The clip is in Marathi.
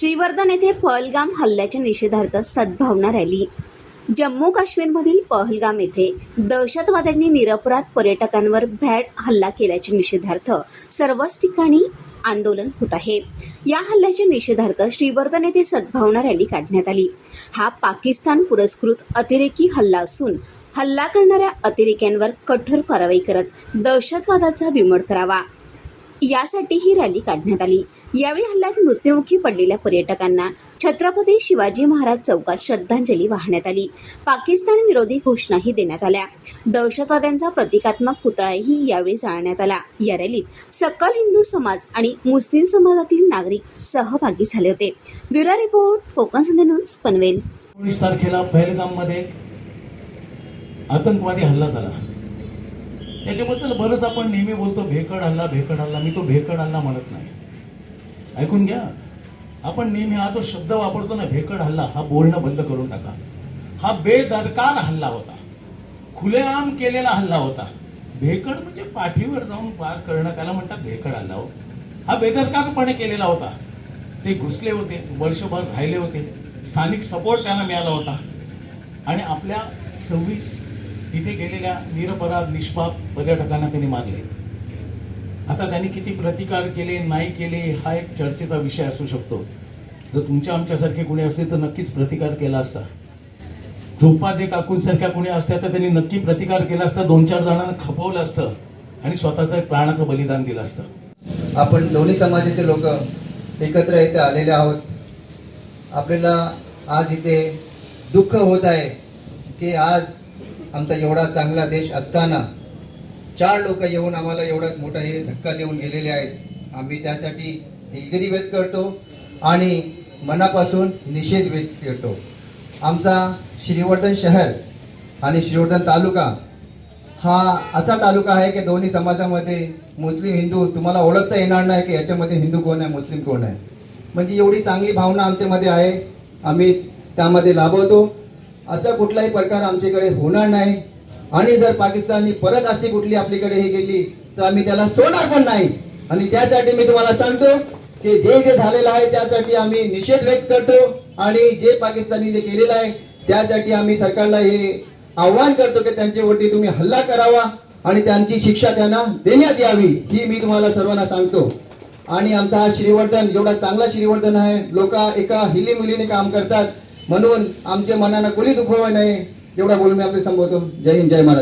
श्रीवर्धन येथे पहलगाम हल्ल्याच्या निषेधार्थ सद्भावना रॅली. जम्मू काश्मीरमधील पहलगाम येथे दहशतवाद्यांनी निरपराध पर्यटकांवर भॅड हल्ला केल्याच्या निषेधार्थ सर्वच ठिकाणी आंदोलन होत आहे. या हल्ल्याच्या निषेधार्थ श्रीवर्धन येथे सद्भावना रॅली काढण्यात आली. हा पाकिस्तान पुरस्कृत अतिरेकी हल्ला असून हल्ला करणाऱ्या अतिरेक्यांवर कठोर कारवाई करत दहशतवादाचा बिमोड करावा. यासाठी ही रॅली काढण्यात आली. यावेळी हल्ल्यात मृत्युमुखी पडलेल्या पर्यटकांना छत्रपती शिवाजी महाराज चौकात श्रद्धांजली वाहण्यात आली. पाकिस्तान विरोधी घोषणाही देण्यात आल्या. दहशतवाद्यांचा प्रतिकात्मक पुतळाही यावेळी जाळण्यात आला. या रॅलीत सकल हिंदू समाज आणि मुस्लिम समाजातील नागरिक सहभागी झाले होते. Bureau report Konkan news Panvel. तारखेला पहलगाममध्ये आतंकवादी हल्ला झाला. त्याच्याबद्दल बरंच आपण नेहमी बोलतो भेकड हल्ला भेकड हल्ला. मी तो भेकड हल्ला म्हणत नाही. ऐकून घ्या. आपण नेहमी हा जो शब्द वापरतो ना भेकड हल्ला हा बोलणं बंद करून टाका. हा बेदरकार हल्ला होता. खुलेआम केलेला हल्ला होता. भेकड म्हणजे पाठीवर जाऊन पार करणं त्याला म्हणतात भेकड हल्ला हो. हा बेदरकारपणे केलेला होता. ते घुसले होते वर्षभर राहिले होते. स्थानिक सपोर्ट त्यांना मिळाला होता. आणि आपल्या सव्वीस इथे गेलेल्या निरपराध निष्पाप पर्यटकांना त्यांनी मारले. आता त्यांनी किती प्रतिकार केले नाही केले हा एक चर्चेचा विषय असू शकतो. जर तुमच्या आमच्यासारखे कोणी असते तर नक्कीच प्रतिकार केला असता. झोपादे काकूंसारख्या कोणी असत्या तर त्यांनी नक्की प्रतिकार केला असता दोन चार जणांना खपवलं असतं आणि स्वतःचं एक प्राणाचं बलिदान दिलं असतं. आपण दोन्ही समाजाचे लोक एकत्र इथे आलेले आहोत. आपल्याला आज इथे दुःख होत आहे की आज आमचा एवढा चांगला देश असताना चार लोक येऊन आम्हाला एवढा मोठा हे धक्का देऊन गेलेले आहेत. आम्ही त्यासाठी दिलगिरी व्यक्त करतो आणि मनापासून निषेध व्यक्त करतो. आमचा श्रीवर्धन शहर आणि श्रीवर्धन तालुका हा असा तालुका आहे की दोन्ही समाजामध्ये मुस्लिम हिंदू तुम्हाला ओळखता येणार नाही की याच्यामध्ये हिंदू कोण आहे मुस्लिम कोण आहे. म्हणजे एवढी चांगली भावना आमच्यामध्ये आहे. आम्ही त्यामध्ये लाभवतो. असा कुठलाही प्रकार आमच्याकडे होणार नाही. आणि जर पाकिस्ताननी परत अशी कुठली आपल्याकडे हे गेली तर आम्ही त्याला सोडणार पण नाही. आणि त्यासाठी मी तुम्हाला सांगतो की जे जे झालेलं आहे त्यासाठी आम्ही निषेध व्यक्त करतो. आणि जे पाकिस्तानी जे केलेलं आहे त्यासाठी आम्ही सरकारला हे आव्हान करतो की त्यांच्यावरती तुम्ही हल्ला करावा. आणि त्यांची शिक्षा त्यांना देण्यात यावी ही मी तुम्हाला सर्वांना सांगतो. आणि आमचा हा श्रीवर्धन एवढा चांगला श्रीवर्धन आहे. लोक एका हिली मुलीने काम करतात. म्हणून आमच्या मनाला कोणी दुखवू नाही. एवढा बोलून मी आपले संबोधतो. जय हिंद जय महाराज.